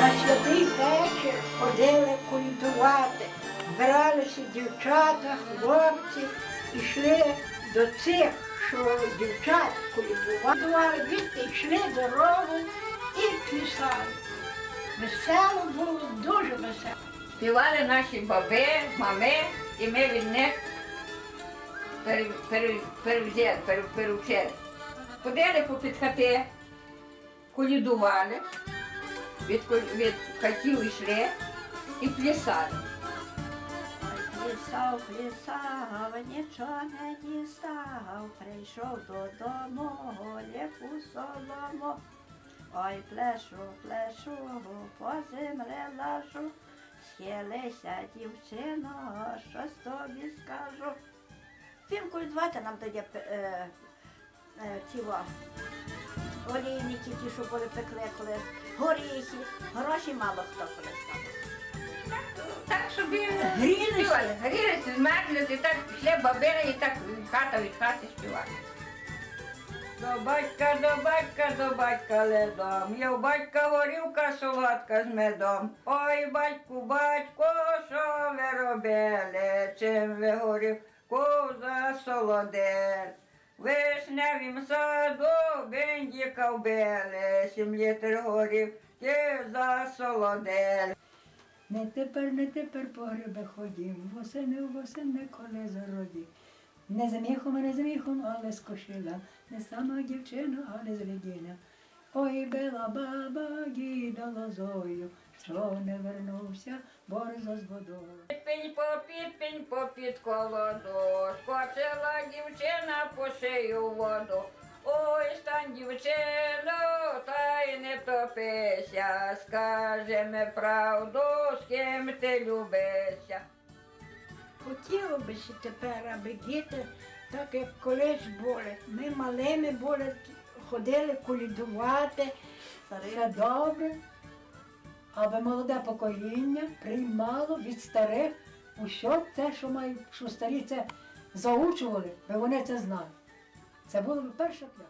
На святий вечір ходили колядувати. Збиралися дівчата, хлопці, йшли до цих, що дівчат колядували, звідти йшли дорогу і плясали. Весело було, дуже весело. Співали наші баби, мами, і ми від них пере- пере- перевзяли, перевчили. Ходили по хати, колядували, від, від хатів йшли і плясали. Писав, писав, нічого не дістав, прийшов додому, голівку солому. Ой, плешу, плешу, по землі лажу, схилися, дівчино, щось тобі скажу. Фільм культувати нам дає е, е, тіло. Олійники ті, що були пекли колись, горіхи, гроші мало хто колись. Так собі Грілися? співали, грілися, і так пішли бабини, і так хата від хати співали. До батька, до батька, до батька ледом, є у батька горілка солодка з медом. Ой, батьку, батько, що ви робили, чим ви горівку засолодили? Вишневім саду бендіка вбили, сім літр горівки засолодили. Не тепер, не тепер по гриби ходім, восени, восени, коли зароді. Не за міхом, не за міхом, але з кошила, не сама дівчина, але з ледіна. Ой, била баба, діда лозою, що не вернувся, борзо з водою. Пінь попід, пінь попід колоду, скочила дівчина по шию в воду. Ой, стань дівчино, та й не топися, скаже ми правду, з ким ти любишся. Хотіло би ще тепер, аби діти, так як колись були. Ми малими були, ходили колідувати, все добре. Аби молоде покоління приймало від старих усе те, що мають, що старі це заучували, бо вони це знали. Це було перша клас.